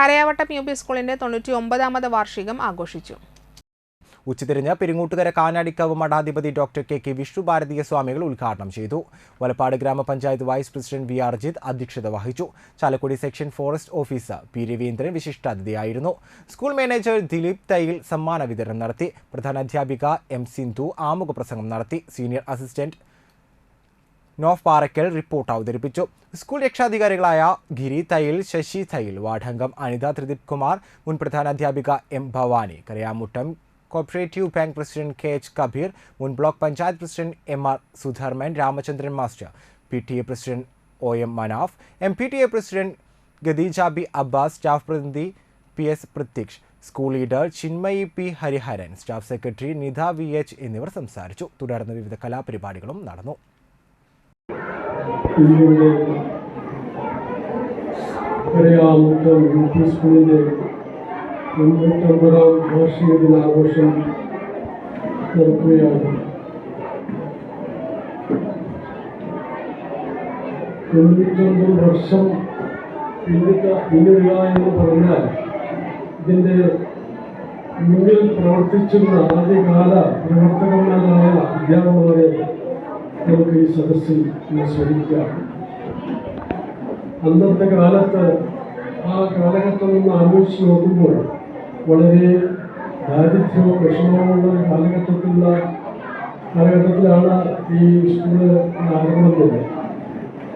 Karayavattam U P സ്കൂളിന്റെ തൊണ്ണൂറ്റി ഒമ്പതാമത് വാർഷികം ആഘോഷിച്ചു. ഉച്ചതിരിഞ്ഞ് Peringottukara Kanadikavu മഠാധിപതി doctor K. K. Vishnu Bharatiya സ്വാമികൾ ഉദ്ഘാടനം ചെയ്തു. വലപ്പാട് ഗ്രാമപഞ്ചായത്ത് വൈസ് പ്രസിഡന്റ് വി. അർജിത് അധ്യക്ഷത വഹിച്ചു. Chalakudy section forest officer P. Raveendran വിശിഷ്ടാതിഥിയായിരുന്നു. School manager Dileep Thayil സമ്മാന വിതരണം നടത്തി. പ്രധാനാധ്യാപിക എം. സിന്ധു ആമുഖ പ്രസംഗം നടത്തി. Senior assistant Nof Parakkal report അവതരിപ്പിച്ചു. സ്കൂൾ രക്ഷാധികാരികളായ ഗിരി തയിൽ ശശി തയിൽ വാർഡംഗം അനിത ത്രിദീപ് കുമാർ മുൻ പ്രധാനാധ്യാപിക M Bhavani Karayamuttam cooperative bank president K H Kabeer മുൻ block panchayat president M R Sudharman Ramachandran master P T A president O M Manaf M P T A president Khadeeja B Abbas staff പ്രതിനിധി P S Prathyaksh school leader Chinmayi P Hariharan staff secretary Nidha V H എന്നിവർ സംസാരിച്ചു. തുടർന്ന് വിവിധ കലാപരിപാടികളും നടന്നു. ഇന്നിവിടെ Karayamuttam U P സ്കൂളിന്റെ തൊണ്ണൂറ്റൊമ്പതാം വാർഷിക ദിനാഘോഷം നടക്കുകയാണ്. തൊണ്ണൂറ്റൊമ്പത് വർഷം പിന്നിട്ട എന്ന് പറഞ്ഞാൽ ഇതിന്റെ മുന്നിൽ പ്രവർത്തിച്ചിരുന്ന ആദ്യകാല പ്രവർത്തകന്മാരായ അധ്യാപകരെ നമുക്ക് ഈ സദസ്സിൽ ഒന്ന് സ്മരിക്കാം അന്നത്തെ കാലത്ത് ആ കാലഘട്ടം ഒന്ന് ആലോചിച്ച് നോക്കുമ്പോൾ വളരെ ദാരിദ്ര്യവും വിഷമവുമുള്ള ഒരു കാലഘട്ടത്തിലുള്ള കാലഘട്ടത്തിലാണ് ഈ സ്കൂൾ ആരംഭിച്ചത്